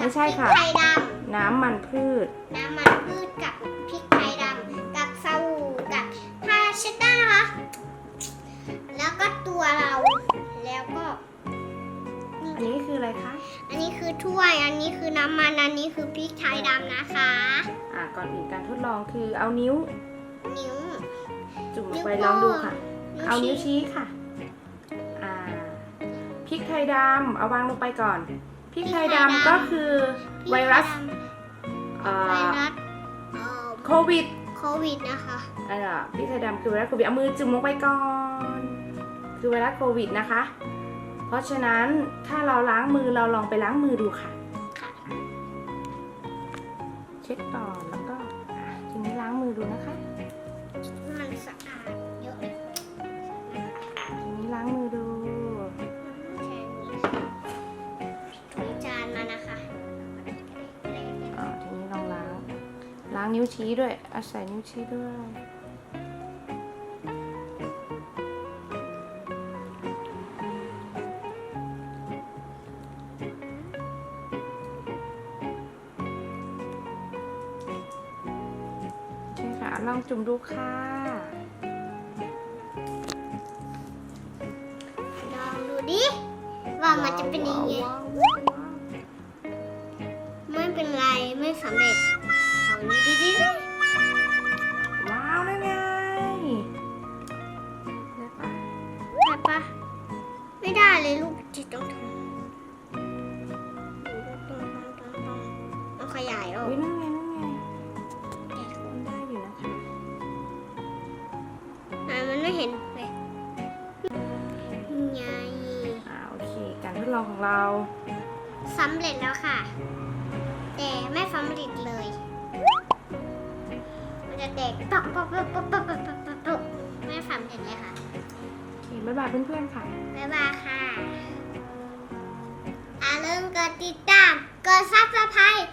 ไม่ใช่ค่ะ พริกไทยดน้ำมันพืชำน้ำมันพืชกับพริกไทยดำกับสบู่กับผ้าเช็ดหน้านะคะ แล้วก็ตัวเรา แล้วก็ อันนี้คืออะไรคะ อันนี้คือถ้วย อันนี้คือน้ำมัน อันนี้คือพริกไทยดำนะคะ อ่าก่อนอื่นการทดลองคือเอานิ้วนิ้ว จุ่มลงนิ้วไปโป้ง ลองดูค่ะนิ้วเอานิ้วชี้ชี้ค่ะ อ่าพริกไทยดำเอาวางลงไปก่อน พริกไทยดำก็คือไวรัสเอ่ไวอรัสเอ่อโควิดโควิดนะคะอ่าพริกไทยดำคือไวรัสโควิดเอามือจุ่มลงไปก่อน คือไวรัสโควิดนะคะ เพราะฉะนั้นถ้าเราล้างมือเราลองไปล้างมือดูค่ะค่ะเช็ดก่อนแล้วก็อะทีนี้ล้างมือดูนะคะ นิ้วชี้ด้วย อาศัยนิ้วชี้ด้วยใช่ค่ะ ลองจุ่มดูค่ะลองดูดิ ว่ามันจะเป็นยังไงว้าวว้าวว้าวไม่เป็นไร ไม่สำเร็จเอา นี้ดิดิดิว้าวนั่นไงได้ปะได้ปะไม่ได้เลยลูกจิตต้องทำต้องขยายออกวินั่นไงนั่นไงมันได้อยู่นะคะอะมันไม่เห็นเลยไงอ่าโอเค การทดลองของเราสำเร็จแล้วค่ะ แต่ไม่สำเร็จเลยมัน จะแตกปักปักปักปักปักปักปักปักปักไม่สำเร็จเลยค่ะโอเคบ๊ายบายเพื่อนๆค่ะ บ๊ายบายค่ะอย่าลืมกดติดตาม กดซับสไครต์